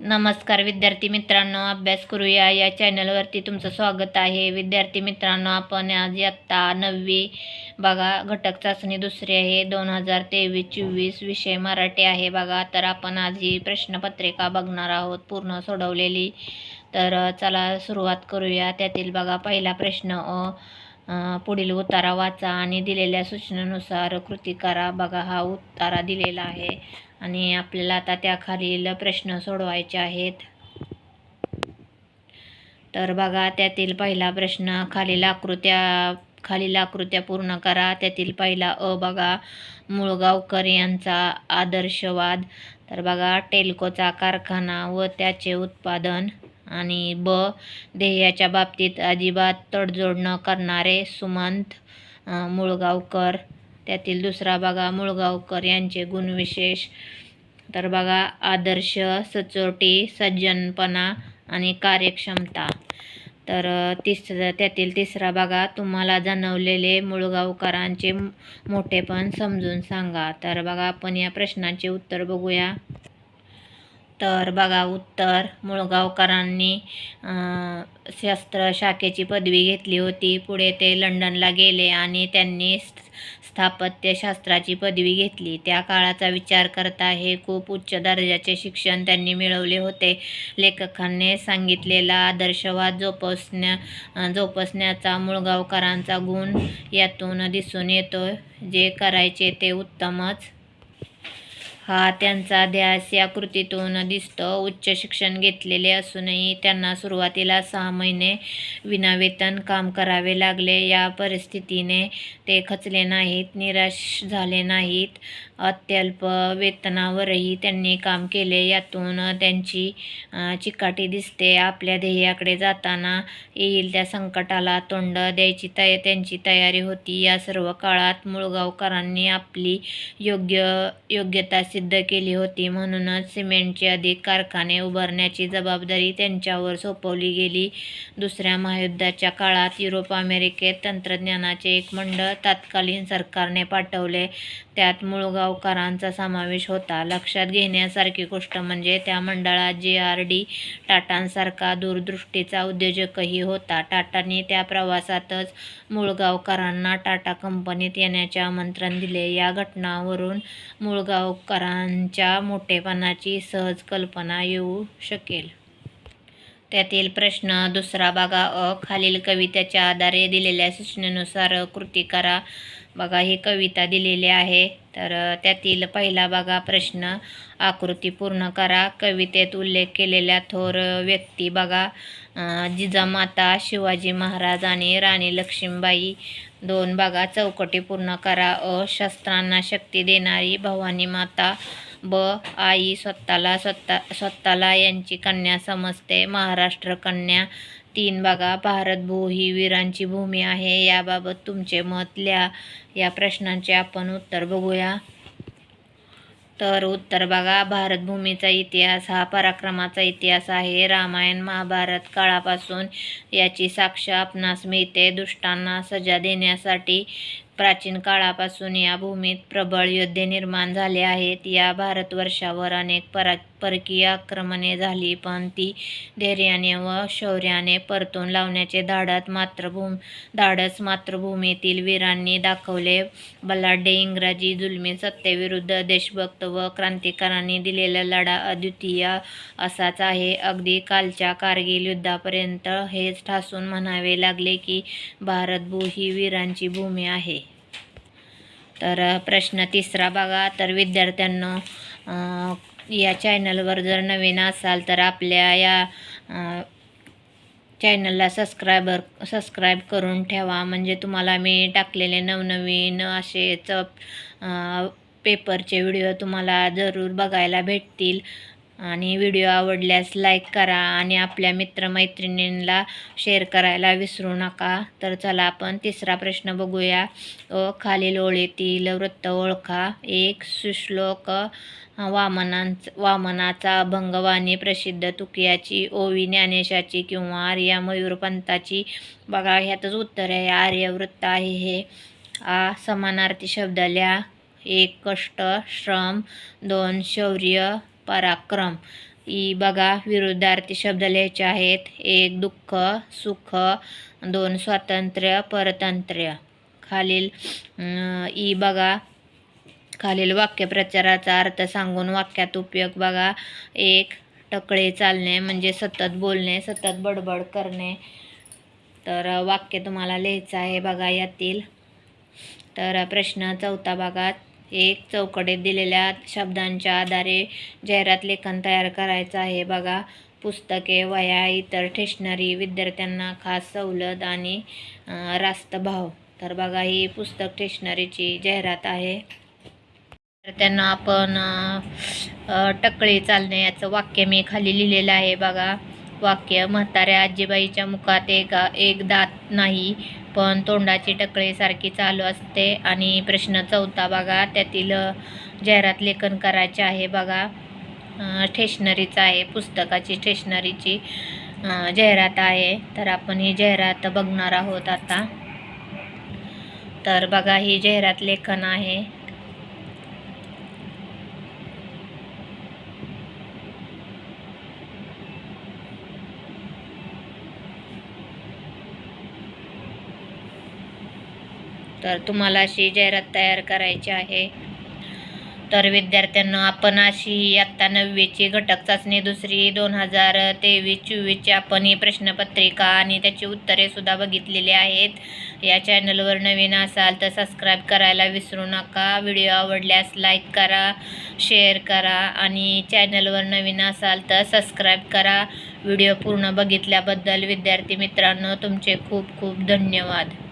नमस्कार विद्यार्थी मित्रांनो अभ्यास करूया. या चॅनलवरती तुमचं स्वागत आहे. विद्यार्थी मित्रांनो आपण आज इयत्ता नववी. बघा घटक चाचणी दुसरी आहे. दोन हजार तेवीस चोवीस विषय मराठी आहे. बघा तर आपण आज ही प्रश्नपत्रिका बघणार आहोत. पूर्ण सोडवलेली. तर चला सुरुवात करूया. त्यातील बघा पहिला प्रश्न अ, पुढील उतारा वाचा आणि दिलेल्या सूचनेनुसार कृती करा. बघा हा उतारा दिलेला आहे आणि आपल्याला आता त्याखालील प्रश्न सोडवायचे आहेत. तर बघा त्यातील पहिला प्रश्न खालील आकृत्या खालील आकृत्या पूर्ण करा. त्यातील पहिला अ बघा मुळगावकर यांचा आदर्शवाद. तर बघा टेल्कोचा कारखाना व त्याचे उत्पादन. आणि ब ध्येयाच्या बाबतीत अजिबात तडजोड न करणारे सुमंत मुळगावकर. त्यातील दुसरा बघा मुळगावकर यांचे गुणविशेष तर बघा आदर्श सचोटी सज्जनपणा आणि कार्यक्षमता. तर तिस त्यातील तिसरा बघा तुम्हाला जाणवलेले मुळगावकरांचे मोठेपण समजून सांगा. तर बघा आपण या प्रश्नाचे उत्तर बघूया. तर बघा उत्तर. मुळगावकरांनी शस्त्र शाखेची पदवी घेतली होती. पुढे ते लंडनला गेले आणि त्यांनी स्थापत्यशास्त्राची पदवी घेतली. त्या काळाचा विचार करता हे खूप उच्च दर्जाचे शिक्षण त्यांनी मिळवले होते. लेखकांनी सांगितलेला आदर्शवाद जोपासण्या जोपासण्याचा मुळगावकरांचा गुण यातून दिसून येतो. जे करायचे ते उत्तमच. हा त्यांचा ध्यास या कृतीतून दिसतो. उच्च शिक्षण घेतलेले असूनही त्यांना सुरुवातीला सहा महिने विनावेतन काम करावे लागले. या परिस्थितीने ते खचले नाहीत निराश झाले नाहीत. अत्यल्प वेतनावरही त्यांनी काम केले. यातून त्यांची चिकाटी दिसते. आपल्या ध्येयाकडे जाताना येईल त्या संकटाला तोंड द्यायची तय त्यांची तयारी होती. या सर्व काळात मुळगावकरांनी आपली योग्य योग्यता सिद्ध केली होती. म्हणूनच सिमेंटचे अधिक कारखाने उभारण्याची जबाबदारी त्यांच्यावर सोपवली गेली. दुसऱ्या महायुद्धाच्या काळात युरोप अमेरिकेत तंत्रज्ञानाचे एक मंडळ तत्कालीन सरकारने पाठवले. त्यात मुळगावकरांचा समावेश होता. लक्षात घेण्यासारखी गोष्ट म्हणजे त्या मंडळात जे आर डी टाटांसारखा दूरदृष्टीचा उद्योजकही होता. टाटांनी त्या प्रवासातच मुळगावकरांना टाटा कंपनीत येण्याचे आमंत्रण दिले. या घटनावरून मुळगावकरांच्या मोठेपणाची सहज कल्पना येऊ शकेल. त्यातील प्रश्न दुसरा भागा अ खालील कवितेच्या आधारे दिलेल्या सूचनेनुसार कृती करा. बघा ही कविता दिलेली आहे. तर त्यातील पहिला बघा प्रश्न. आकृती पूर्ण करा. कवितेत उल्लेख केलेल्या थोर व्यक्ती बघा. जिजामाता शिवाजी महाराज आणि राणी लक्ष्मीबाई दोन बघा. चौकटी पूर्ण करा. अ शस्त्रांना शक्ती देणारी भवानी माता. ब आई स्वतःला स्वतः स्वतःला यांची कन्या समजते. महाराष्ट्र कन्या तीन बघा भारत भू ही वीरांची भूमी आहे. याबाबत तुमचे मत लिहा. या प्रश्नांचे आपण उत्तर बघूया. तर उत्तर बघा भारतभूमीचा इतिहास हा पराक्रमाचा इतिहास आहे. रामायण महाभारत काळापासून याची साक्ष आपणास मिळते. दुष्टांना सजा देण्यासाठी प्राचीन काळापासून या भूमीत प्रबळ योद्धे निर्माण झाले आहेत. या भारतवर्षावर अनेक परा परकीय आक्रमणे झाली पण ती धैर्याने व शौर्याने परतून लावण्याचे धाडत मातृभूम धाडस मातृभूमीतील वीरांनी दाखवले. बलाढ्य इंग्रजी जुलमी सत्तेविरुद्ध देशभक्त व क्रांतिकारांनी दिलेला लढा अद्वितीय असाच आहे. अगदी कालच्या कारगिल युद्धापर्यंत हेच ठासून म्हणावे लागले की भारतभू ही वीरांची भूमी आहे. तर प्रश्न तिसरा बघा. तर विद्यार्थ्यांना या चॅनलवर जर नवीन असाल तर आपल्या या चॅनलला सबस्क्रायबर सबस्क्राईब करून ठेवा. म्हणजे तुम्हाला मी टाकलेले नवनवीन असेच अ, पेपरचे व्हिडिओ तुम्हाला जरूर बघायला भेटतील. आणि व्हिडिओ आवडल्यास लाईक करा आणि आपल्या मित्रमैत्रिणींना शेअर करायला विसरू नका. तर चला आपण तिसरा प्रश्न बघूया. अ खालील ओळीतील वृत्त ओळखा. एक सुश्लोक वामनांच वामनाचा अभंगवाणी प्रसिद्ध तुकियाची ओवी ज्ञानेशाची किंवा आर्या मयूरपंताची बघा ह्यातच उत्तर आहे. आर्यवृत्त आहे हे. आ समानार्थी शब्द लिहा. एक कष्ट श्रम. दोन शौर्य. पराक्रम. ई बघा विरुद्धार्थी शब्द लिहायचे आहेत. एक दुःख सुख दोन स्वातंत्र्य परतंत्र्य. खालील ई बघा. खालील वाक्यप्रचाराचा अर्थ सांगून वाक्यात उपयोग बघा. एक टकळे चालणे म्हणजे सतत बोलणे सतत बडबड करणे. तर वाक्य तुम्हाला लिहायचं आहे बघा यातील. तर प्रश्न चौथा भागात एक चौकटीत दिलेल्या शब्दांच्या आधारे जाहिरात लेखन तयार करायचं आहे. बघा पुस्तके वह्या इतर स्टेशनरी विद्यार्थ्यांना खास सवलत आणि रास्त भाव. तर बघा ही पुस्तक स्टेशनरीची जाहिरात आहे. तर त्यांना आपण टकळी चालणे याचं वाक्य मी खाली लिहिलेलं आहे. बघा वाक्य म्हाताऱ्या आजीबाईच्या मुखात एक एक दात नाही पण तोंडाची टकळेसारखी चालू असते. आणि प्रश्न चौथा बघा त्यातील जाहिरात लेखन करायचे आहे बघा. स्टेशनरीचं आहे पुस्तकाची स्टेशनरीची जाहिरात आहे. तर आपण ही जाहिरात बघणार आहोत आता. तर बघा ही जाहिरात लेखन आहे. तर तुम्हाला अशी जाहिरात तयार करायची आहे. तर विद्यार्थ्यांना आपण अशी आत्ता नववीची घटक चाचणी दुसरी दोन हजार तेवीस चोवीसची आपण ही प्रश्नपत्रिका आणि त्याची उत्तरेसुद्धा बघितलेली आहेत. या चॅनलवर नवीन असाल तर सबस्क्राईब करायला विसरू नका. व्हिडिओ आवडल्यास लाईक करा शेअर करा आणि चॅनलवर नवीन असाल तर सबस्क्राईब करा. व्हिडिओ पूर्ण बघितल्याबद्दल विद्यार्थी मित्रांनो तुमचे खूप खूप धन्यवाद.